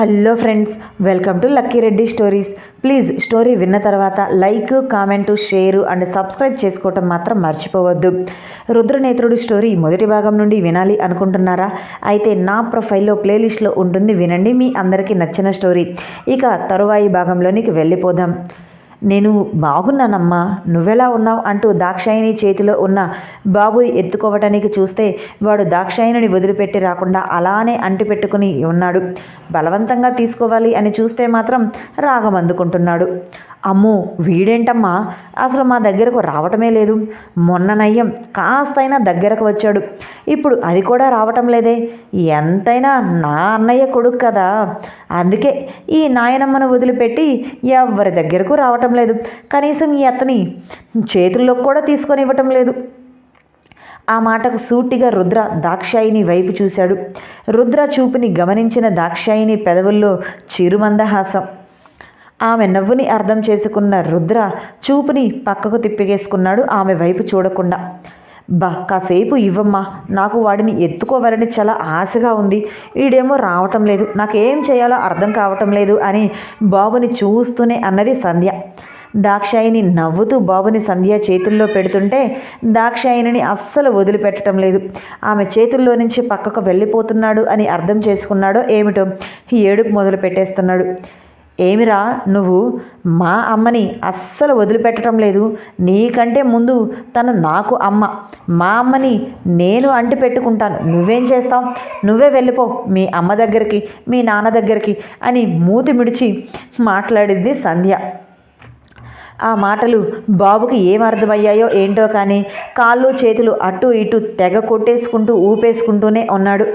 Hello friends welcome to Lucky Reddy stories. Please story విన్న తర్వాత like comment share and subscribe చేసుకోవటం మాత్రం మర్చిపోవద్దు. రుద్రనేత్రుడు స్టోరీ మొదటి భాగం నుండి వినాలి అనుకుంటున్నారా? అయితే నా ప్రొఫైల్లో ప్లేలిస్ట్లో ఉంటుంది వినండి మీ అందరికీ నచ్చిన స్టోరీ. ఇక తరువాయి భాగంలోనికి వెళ్ళిపోదాం. నేను బాగున్నానమ్మా. నువ్వెలా ఉన్నావు అంటూ దాక్షాయిని చేతిలో ఉన్న బాబు ఎత్తుకోవటానికి చూస్తే వాడు దాక్షాయిని వదిలిపెట్టి రాకుండా అలానే అంటిపెట్టుకుని ఉన్నాడు. బలవంతంగా తీసుకోవాలి అని చూస్తే మాత్రం రాగం అందుకుంటున్నాడు. అమ్మో వీడేంటమ్మా? అసలు మా దగ్గరకు రావటమే లేదు. మొన్న నయ్యం కాస్తైనా దగ్గరకు వచ్చాడు. ఇప్పుడు అది కూడా రావటం లేదే. ఎంతైనా నా అన్నయ్య కొడుకు కదా. అందుకే ఈ నాయనమ్మను వదిలిపెట్టి ఎవరి దగ్గరకు రావటం లేదు. కనీసం ఈ అతని చేతుల్లోకి కూడా తీసుకొని ఇవ్వటం లేదు. ఆ మాటకు సూటిగా రుద్ర దాక్షాయిని వైపు చూశాడు. రుద్ర చూపుని గమనించిన దాక్షాయిని పెదవుల్లో చిరుమందహాసం. ఆమె నవ్వుని అర్థం చేసుకున్న రుద్ర చూపుని పక్కకు తిప్పిగేసుకున్నాడు ఆమె వైపు చూడకుండా. బా కాసేపు ఇవ్వమ్మా. నాకు వాడిని ఎత్తుకోవాలని చాలా ఆశగా ఉంది. వీడేమో రావటం లేదు. నాకేం చేయాలో అర్థం కావటం లేదు అని బాబుని చూస్తూనే అన్నది సంధ్య. దాక్షాయిని నవ్వుతూ బాబుని సంధ్య చేతుల్లో పెడుతుంటే దాక్షాయిని అస్సలు వదిలిపెట్టడం లేదు. ఆమె చేతుల్లో నుంచి పక్కకు వెళ్ళిపోతున్నాడు అని అర్థం చేసుకున్నాడో ఏమిటో ఏడుపు మొదలు పెట్టేస్తున్నాడు ఏమిరా నువ్వు? మా అమ్మని అస్సలు వదిలిపెట్టడం లేదు. నీకంటే ముందు తను నాకు అమ్మ. మా అమ్మని నేను అంటి పెట్టుకుంటాను. నువ్వేం చేస్తావు? నువ్వే వెళ్ళిపో. మీ అమ్మ దగ్గరికి మీ నాన్న దగ్గరికి అని మూతి మిడిచి మాట్లాడింది సంధ్య. ఆ మాటలు బాబుకి ఏం అర్థమయ్యాయో ఏంటో కానీ కాళ్ళు చేతులు అటు ఇటు తెగ కొట్టేసుకుంటూ ఊపేసుకుంటూనే ఉన్నాడు.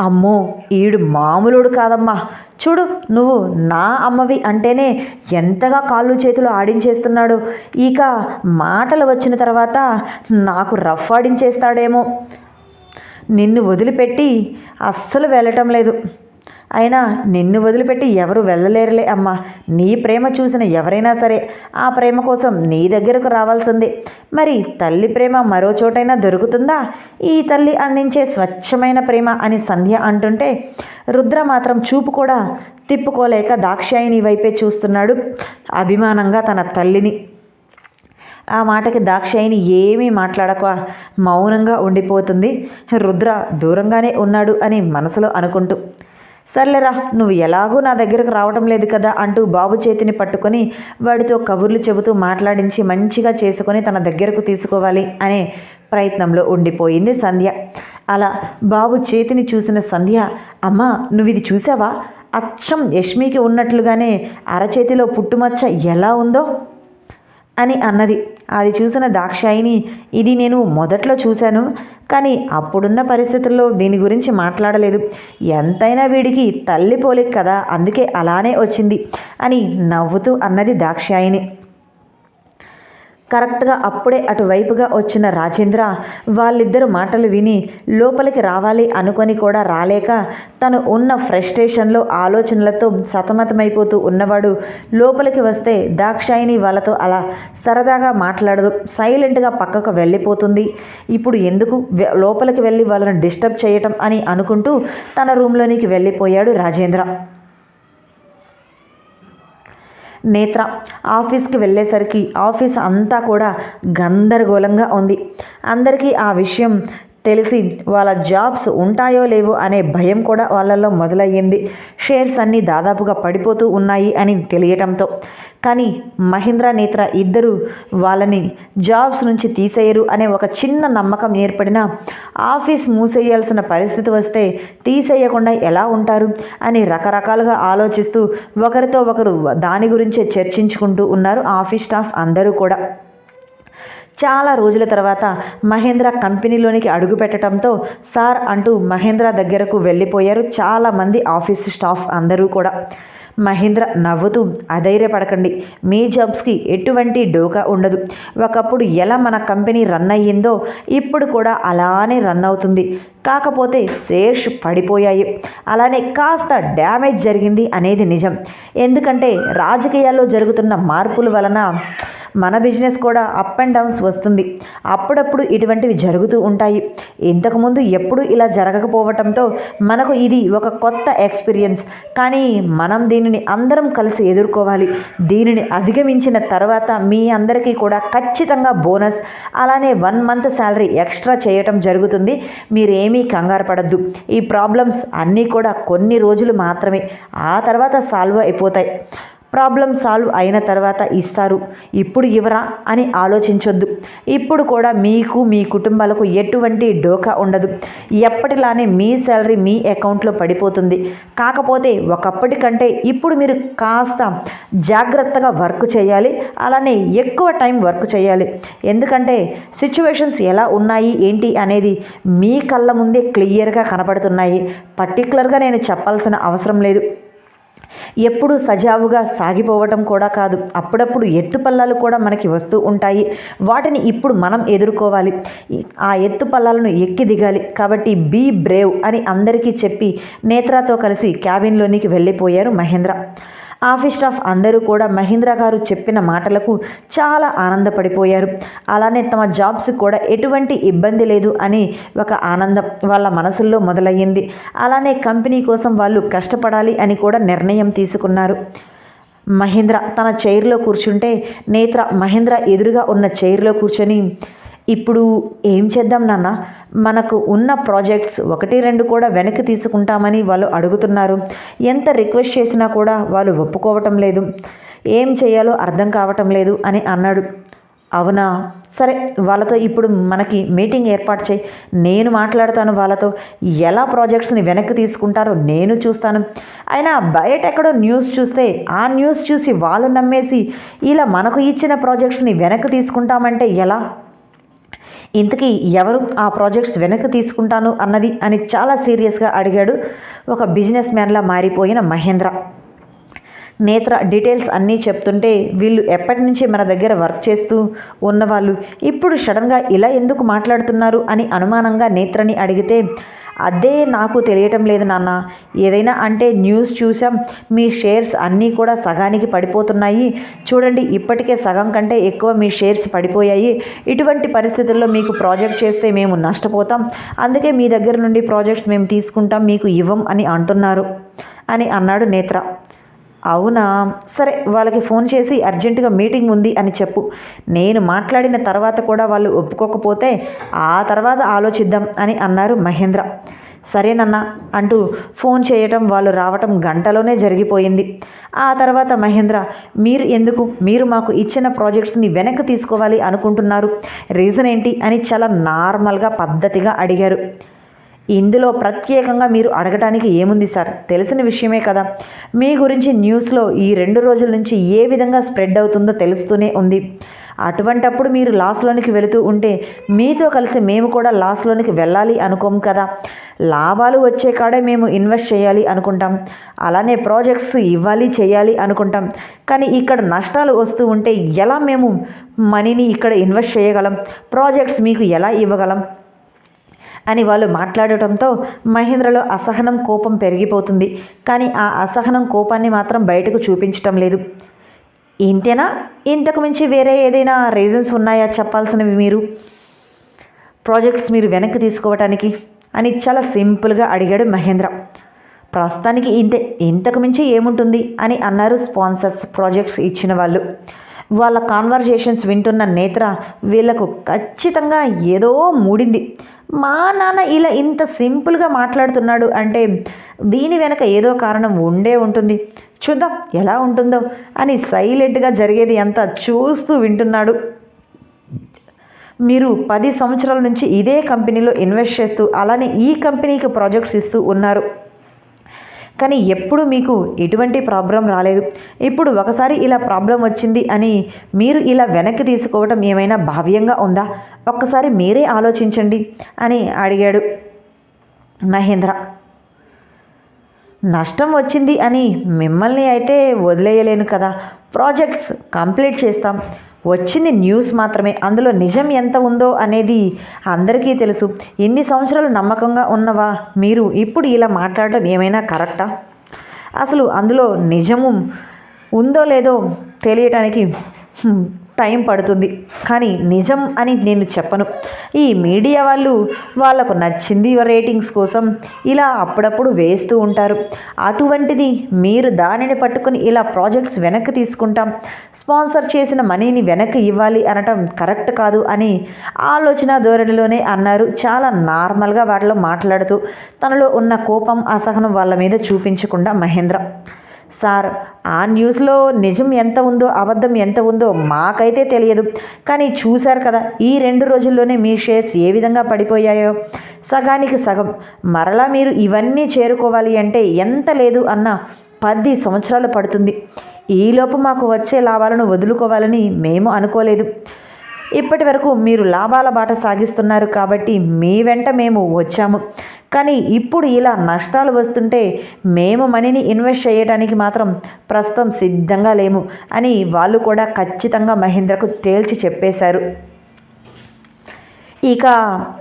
అమ్మో ఈడు మామూలుడు కాదమ్మా. చూడు నువ్వు నా అమ్మవి అంటేనే ఎంతగా కాళ్ళు చేతులు ఆడించేస్తున్నాడు. ఇక మాటలు వచ్చిన తర్వాత నాకు రఫ్ ఆడించేస్తాడేమో. నిన్ను వదిలిపెట్టి అస్సలు వెళ్ళటం లేదు. అయినా నిన్ను వదిలిపెట్టి ఎవరు వెళ్ళలేరులే అమ్మా. నీ ప్రేమ చూసిన ఎవరైనా సరే ఆ ప్రేమ కోసం నీ దగ్గరకు రావాల్సిందే. మరి తల్లి ప్రేమ మరో చోటైనా దొరుకుతుందా? ఈ తల్లి అందించే స్వచ్ఛమైన ప్రేమ అని సంధ్య అంటుంటే రుద్ర మాత్రం చూపు కూడా తిప్పుకోలేక దాక్షాయిని వైపే చూస్తున్నాడు. అభిమానంగా తన తల్లిని. ఆ మాటకి దాక్షాయిని ఏమీ మాట్లాడక మౌనంగా ఉండిపోతుంది. రుద్ర దూరంగానే ఉన్నాడు అని మనసులో అనుకుంటూ సర్లేరా నువ్వు ఎలాగూ నా దగ్గరకు రావటం లేదు కదా అంటూ బాబు చేతిని పట్టుకొని వాడితో కబుర్లు చెబుతూ మాట్లాడించి మంచిగా చేసుకొని తన దగ్గరకు తీసుకోవాలి అనే ప్రయత్నంలో ఉండిపోయింది సంధ్య. అలా బాబు చేతిని చూసిన సంధ్య అమ్మ నువ్వు ఇది చూసావా? అచ్చం యష్మికి ఉన్నట్లుగానే అరచేతిలో పుట్టుమచ్చ ఎలా ఉందో? అని అన్నది. అది చూసిన దాక్షాయిని ఇది నేను మొదట్లో చూశాను కానీ అప్పుడున్న పరిస్థితుల్లో దీని గురించి మాట్లాడలేదు. ఎంతైనా వీడికి తల్లి పోలిక కదా అందుకే అలానే వచ్చింది అని నవ్వుతూ అన్నది దాక్షాయిని. కరెక్ట్గా అప్పుడే అటువైపుగా వచ్చిన రాజేంద్ర వాళ్ళిద్దరు మాటలు విని లోపలికి రావాలి అనుకొని కూడా రాలేక తను ఉన్న ఫ్రస్ట్రేషన్లో ఆలోచనలతో సతమతమైపోతూ ఉన్నవాడు లోపలికి వస్తే దాక్షాయిని వాళ్ళతో అలా సరదాగా మాట్లాడదు సైలెంట్గా పక్కకు వెళ్ళిపోతుంది. ఇప్పుడు ఎందుకు లోపలికి వెళ్ళి వాళ్ళని డిస్టర్బ్ చేయటం అని అనుకుంటూ తన రూమ్లోనికి వెళ్ళిపోయాడు రాజేంద్ర. నేత్ర ఆఫీస్కి వెళ్ళేసరికి ఆఫీస్ అంతా కూడా గందరగోళంగా ఉంది. అందరికీ ఆ విషయం తెలిసి వాళ్ళ జాబ్స్ ఉంటాయో లేవో అనే భయం కూడా వాళ్ళల్లో మొదలయ్యింది. షేర్స్ అన్నీ దాదాపుగా పడిపోతూ ఉన్నాయి అని తెలియటంతో. కానీ మహీంద్రా నేత్ర ఇద్దరు వాళ్ళని జాబ్స్ నుంచి తీసేయరు అనే ఒక చిన్న నమ్మకం ఏర్పడిన ఆఫీస్ మూసేయాల్సిన పరిస్థితి వస్తే తీసేయకుండా ఎలా ఉంటారు అని రకరకాలుగా ఆలోచిస్తూ ఒకరితో ఒకరు దాని గురించే చర్చించుకుంటూ ఉన్నారు ఆఫీస్ స్టాఫ్ అందరూ కూడా. చాలా రోజుల తర్వాత మహేంద్ర కంపెనీలోనికి అడుగు పెట్టడంతో సార్ అంటూ మహేంద్ర దగ్గరకు వెళ్ళిపోయారు. చాలామంది ఆఫీస్ స్టాఫ్ అందరూ కూడా. మహేంద్ర నవ్వుతూ అధైర్యపడకండి. మీ జాబ్స్కి ఎటువంటి డోకా ఉండదు. ఒకప్పుడు ఎలా మన కంపెనీ రన్ అయ్యిందో ఇప్పుడు కూడా అలానే రన్ అవుతుంది. కాకపోతే షేర్స్ పడిపోయాయి. అలానే కాస్త డ్యామేజ్ జరిగింది అనేది నిజం. ఎందుకంటే రాజకీయాల్లో జరుగుతున్న మార్పుల వలన మన బిజినెస్ కూడా అప్ అండ్ డౌన్స్ వస్తుంది. అప్పుడప్పుడు ఇటువంటివి జరుగుతూ ఉంటాయి. ఇంతకుముందు ఎప్పుడు ఇలా జరగకపోవటంతో మనకు ఇది ఒక కొత్త ఎక్స్పీరియన్స్. కానీ మనం దీన్ని దీనిని అందరం కలిసి ఎదుర్కోవాలి. దీనిని అధిగమించిన తర్వాత మీ అందరికీ కూడా ఖచ్చితంగా బోనస్. అలానే వన్ మంత్ శాలరీ ఎక్స్ట్రా చేయటం జరుగుతుంది. మీరేమీ కంగారు పడద్దు. ఈ ప్రాబ్లమ్స్ అన్నీ కూడా కొన్ని రోజులు మాత్రమే. ఆ తర్వాత సాల్వ్ అయిపోతాయి. ప్రాబ్లం సాల్వ్ అయిన తర్వాత ఇస్తారు. ఇప్పుడు ఇవ్వరా అని ఆలోచించొద్దు. ఇప్పుడు కూడా మీకు మీ కుటుంబాలకు ఎటువంటి డోకా ఉండదు. ఎప్పటిలానే మీ శాలరీ మీ అకౌంట్లో పడిపోతుంది. కాకపోతే ఒకప్పటి కంటే ఇప్పుడు మీరు కాస్త జాగ్రత్తగా వర్క్ చేయాలి. అలానే ఎక్కువ టైం వర్క్ చేయాలి. ఎందుకంటే సిచ్యువేషన్స్ ఎలా ఉన్నాయి ఏంటి అనేది మీ కళ్ళ ముందే క్లియర్గా కనపడుతున్నాయి. పర్టికులర్గా నేను చెప్పాల్సిన అవసరం లేదు. ఎప్పుడు సజావుగా సాగిపోవటం కూడా కాదు. అప్పుడప్పుడు ఎత్తుపల్లాలు కూడా మనకి వస్తూ ఉంటాయి. వాటిని ఇప్పుడు మనం ఎదుర్కోవాలి. ఆ ఎత్తుపల్లాలను ఎక్కి దిగాలి. కాబట్టి బీ బ్రేవ్ అని అందరికీ చెప్పి నేత్రాతో కలిసి క్యాబిన్లోనికి వెళ్ళిపోయారు మహేంద్ర. ఆఫీస్ స్టాఫ్ అందరూ కూడా మహేంద్ర గారు చెప్పిన మాటలకు చాలా ఆనందపడిపోయారు. అలానే తమ జాబ్స్ కూడా ఎటువంటి ఇబ్బంది లేదు అని ఒక ఆనందం వాళ్ళ మనసుల్లో మొదలయ్యింది. అలానే కంపెనీ కోసం వాళ్ళు కష్టపడాలి అని కూడా నిర్ణయం తీసుకున్నారు. మహేంద్ర తన చైర్లో కూర్చుంటే నేత్ర మహేంద్ర ఎదురుగా ఉన్న చైర్లో కూర్చొని ఇప్పుడు ఏం చేద్దాం నాన్న? మనకు ఉన్న ప్రాజెక్ట్స్ ఒకటి రెండు కూడా వెనక్కి తీసుకుంటామని వాళ్ళు అడుగుతున్నారు. ఎంత రిక్వెస్ట్ చేసినా కూడా వాళ్ళు ఒప్పుకోవటం లేదు. ఏం చేయాలో అర్థం కావటం లేదు అని అన్నాడు. అవునా? సరే వాళ్ళతో ఇప్పుడు మనకి మీటింగ్ ఏర్పాటు చేయి. నేను మాట్లాడతాను వాళ్ళతో. ఎలా ప్రాజెక్ట్స్ని వెనక్కి తీసుకుంటారో నేను చూస్తాను. అయినా బయట ఎక్కడో న్యూస్ చూస్తే ఆ న్యూస్ చూసి వాళ్ళు నమ్మేసి ఇలా మనకు ఇచ్చిన ప్రాజెక్ట్స్ని వెనక్కి తీసుకుంటామంటే ఎలా? ఇంతకీ ఎవరు ఆ ప్రాజెక్ట్స్ వెనక్కి తీసుకుంటాను అన్నది అని చాలా సీరియస్గా అడిగాడు ఒక బిజినెస్ మ్యాన్లా మారిపోయిన మహేంద్ర. నేత్ర డీటెయిల్స్ అన్నీ చెప్తుంటే వీళ్ళు ఎప్పటి నుంచి మన దగ్గర వర్క్ చేస్తూ ఉన్నవాళ్ళు ఇప్పుడు సడన్గా ఇలా ఎందుకు మాట్లాడుతున్నారు అని అనుమానంగా నేత్రని అడిగితే అదే నాకు తెలియటం లేదు నాన్న. ఏదైనా అంటే న్యూస్ చూసాం మీ షేర్స్ అన్నీ కూడా సగానికి పడిపోతున్నాయి. చూడండి ఇప్పటికే సగం కంటే ఎక్కువ మీ షేర్స్ పడిపోయాయి. ఇటువంటి పరిస్థితుల్లో మీకు ప్రాజెక్ట్ చేస్తే మేము నష్టపోతాం. అందుకే మీ దగ్గర నుండి ప్రాజెక్ట్స్ మేము తీసుకుంటాం మీకు ఇవ్వం అని అంటున్నారు. అని అన్నాడు నేత్ర. అవునా? సరే వాళ్ళకి ఫోన్ చేసి అర్జెంటుగా మీటింగ్ ఉంది అని చెప్పు. నేను మాట్లాడిన తర్వాత కూడా వాళ్ళు ఒప్పుకోకపోతే ఆ తర్వాత ఆలోచిద్దాం అని అన్నారు మహేంద్ర. సరేనన్నా అంటూ ఫోన్ చేయటం వాళ్ళు రావటం గంటలోనే జరిగిపోయింది. ఆ తర్వాత మహేంద్ర మీరు ఎందుకు? మీరు మాకు ఇచ్చిన ప్రాజెక్ట్స్ని వెనక్కి తీసుకోవాలి అనుకుంటున్నారు. రీజన్ ఏంటి? అని చాలా నార్మల్గా పద్ధతిగా అడిగారు. ఇందులో ప్రత్యేకంగా మీరు అడగటానికి ఏముంది సార్? తెలిసిన విషయమే కదా. మీ గురించి న్యూస్లో ఈ రెండు రోజుల నుంచి ఏ విధంగా స్ప్రెడ్ అవుతుందో తెలుస్తూనే ఉంది. అటువంటప్పుడు మీరు లాస్లోనికి వెళుతూ ఉంటే మీతో కలిసి మేము కూడా లాస్లోనికి వెళ్ళాలి అనుకోం కదా. లాభాలు వచ్చే కాడే మేము ఇన్వెస్ట్ చేయాలి అనుకుంటాం. అలానే ప్రాజెక్ట్స్ ఇవ్వాలి చేయాలి అనుకుంటాం. కానీ ఇక్కడ నష్టాలు వస్తూ ఉంటే ఎలా మేము మనీని ఇక్కడ ఇన్వెస్ట్ చేయగలం? ప్రాజెక్ట్స్ మీకు ఎలా ఇవ్వగలం? అని వాళ్ళు మాట్లాడటంతో మహేంద్రలో అసహనం కోపం పెరిగిపోతుంది. కానీ ఆ అసహనం కోపాన్ని మాత్రం బయటకు చూపించటం లేదు. ఇంతేనా? ఇంతకు మించి వేరే ఏదైనా రీజన్స్ ఉన్నాయా చెప్పాల్సినవి మీరు? ప్రాజెక్ట్స్ మీరు వెనక్కి తీసుకోవటానికి? అని చాలా సింపుల్గా అడిగాడు మహేంద్ర. ప్రస్తుతానికి ఇంతే ఇంతకు మించి ఏముంటుంది? అని అన్నారు స్పాన్సర్స్ ప్రాజెక్ట్స్ ఇచ్చిన వాళ్ళు. వాళ్ళ కాన్వర్జేషన్స్ వింటున్న నేత్ర వీళ్ళకు ఖచ్చితంగా ఏదో మూడింది. మా నాన్న ఇలా ఇంత సింపుల్గా మాట్లాడుతున్నాడు అంటే దీని వెనక ఏదో కారణం ఉండే ఉంటుంది. చూద్దాం ఎలా ఉంటుందో అని సైలెంట్గా జరిగేది అంతా చూస్తూ వింటున్నాడు. మీరు పది సంవత్సరాల నుంచి ఇదే కంపెనీలో ఇన్వెస్ట్ చేస్తూ అలానే ఈ కంపెనీకి ప్రాజెక్ట్స్ ఇస్తూ ఉన్నారు. కానీ ఎప్పుడు మీకు ఎటువంటి ప్రాబ్లం రాలేదు. ఇప్పుడు ఒకసారి ఇలా ప్రాబ్లం వచ్చింది అని మీరు ఇలా వెనక్కి తీసుకోవడం ఏమైనా భావ్యంగా ఉందా? ఒక్కసారి మీరే ఆలోచించండి అని అడిగాడు మహేంద్ర. నష్టం వచ్చింది అని మిమ్మల్ని అయితే వదిలేయలేను కదా. ప్రాజెక్ట్స్ కంప్లీట్ చేస్తాం. వచ్చింది న్యూస్ మాత్రమే. అందులో నిజం ఎంత ఉందో అనేది అందరికీ తెలుసు. ఇన్ని సంవత్సరాలు నమ్మకంగా ఉన్నవా? మీరు ఇప్పుడు ఇలా మాట్లాడటం ఏమైనా కరెక్టా? అసలు అందులో నిజము ఉందో లేదో తెలియటానికి టైం పడుతుంది. కానీ నిజం అని నేను చెప్పను. ఈ మీడియా వాళ్ళు వాళ్ళకు నచ్చింది రేటింగ్స్ కోసం ఇలా అప్పుడప్పుడు వేస్తూ ఉంటారు. అటువంటిది మీరు దానిని పట్టుకొని ఇలా ప్రాజెక్ట్స్ వెనక్కి తీసుకుంటాం. స్పాన్సర్ చేసిన మనీని వెనక్కి ఇవ్వాలి అనటం కరెక్ట్ కాదు అని ఆలోచన ధోరణిలోనే అన్నారు. చాలా నార్మల్గా వాటిలో మాట్లాడుతూ తనలో ఉన్న కోపం అసహనం వాళ్ళ మీద చూపించకుండా మహేంద్ర సార్ ఆ న్యూస్లో నిజం ఎంత ఉందో అబద్ధం ఎంత ఉందో మాకైతే తెలియదు. కానీ చూశారు కదా ఈ రెండు రోజుల్లోనే మీ షేర్స్ ఏ విధంగా పడిపోయాయో? సగానికి సగం. మరలా మీరు ఇవన్నీ చేరుకోవాలి అంటే ఎంత లేదు అన్న పది సంవత్సరాలు పడుతుంది. ఈలోపు మాకు వచ్చే లాభాలను వదులుకోవాలని మేము అనుకోలేదు. ఇప్పటి వరకు మీరు లాభాల బాట సాగిస్తున్నారు కాబట్టి మీ వెంట మేము వచ్చాము. కానీ ఇప్పుడు ఇలా నష్టాలు వస్తుంటే మేము మనీని ఇన్వెస్ట్ చేయడానికి మాత్రం ప్రస్తుతం సిద్ధంగా లేము అని వాళ్ళు కూడా ఖచ్చితంగా మహేంద్రకు తేల్చి చెప్పేశారు. ఇక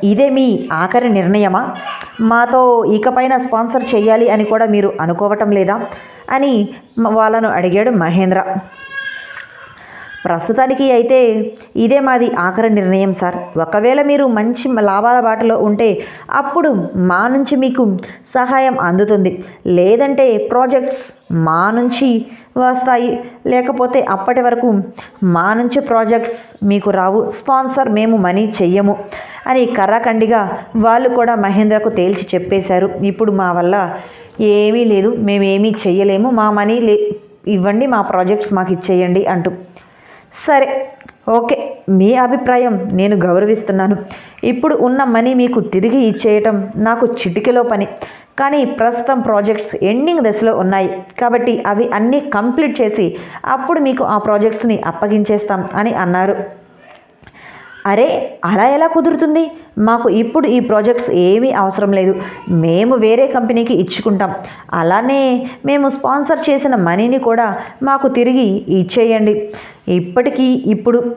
ఇదే మీ ఆఖరి నిర్ణయమా? మాతో ఇకపైన స్పాన్సర్ చేయాలి అని కూడా మీరు అనుకోవటం లేదా? అని వాళ్ళను అడిగాడు మహేంద్ర. ప్రస్తుతానికి అయితే ఇదే మాది ఆఖరి నిర్ణయం సార్. ఒకవేళ మీరు మంచి లాభాల బాటలో ఉంటే అప్పుడు మా నుంచి మీకు సహాయం అందుతుంది. లేదంటే ప్రాజెక్ట్స్ మా నుంచి వస్తాయి. లేకపోతే అప్పటి వరకు మా నుంచి ప్రాజెక్ట్స్ మీకు రావు. స్పాన్సర్ మేము మనీ చెయ్యము అని కర్రాఖండిగా వాళ్ళు కూడా మహేంద్రకు తేల్చి చెప్పేశారు. ఇప్పుడు మా వల్ల ఏమీ లేదు. మేమేమీ చెయ్యలేము. మా మనీ లే ఇవ్వండి. మా ప్రాజెక్ట్స్ మాకు ఇచ్చేయండి అంటూ సరే ఓకే మీ అభిప్రాయం నేను గౌరవిస్తున్నాను. ఇప్పుడు ఉన్న మనీ మీకు తిరిగి ఇచ్చేయటం నాకు చిటికెలో పని. కానీ ప్రస్తుతం ప్రాజెక్ట్స్ ఎండింగ్ దశలో ఉన్నాయి. కాబట్టి అవి అన్నీ కంప్లీట్ చేసి అప్పుడు మీకు ఆ ప్రాజెక్ట్స్ని అప్పగించేస్తాం అని అన్నారు. అరే అలా ఎలా కుదురుతుంది? మాకు ఇప్పుడు ఈ ప్రాజెక్ట్స్ ఏమీ అవసరం లేదు. మేము వేరే కంపెనీకి ఇచ్చుకుంటాం. అలానే మేము స్పాన్సర్ చేసిన మనీని కూడా మాకు తిరిగి ఇచ్చేయండి. ఇప్పటికీ ఇప్పుడు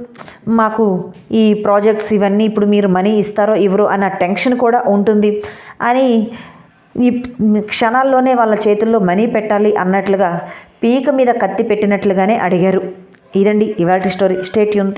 మాకు ఈ ప్రాజెక్ట్స్ ఇవన్నీ ఇప్పుడు మీరు మనీ ఇస్తారో ఇవ్వరో అన్న టెన్షన్ కూడా ఉంటుంది. అని ఈ క్షణాల్లోనే వాళ్ళ చేతుల్లో మనీ పెట్టాలి అన్నట్లుగా పీక మీద కత్తి పెట్టినట్లుగానే అడిగారు. ఇదండి ఇవాళ స్టోరీ. స్టేట్ యూన్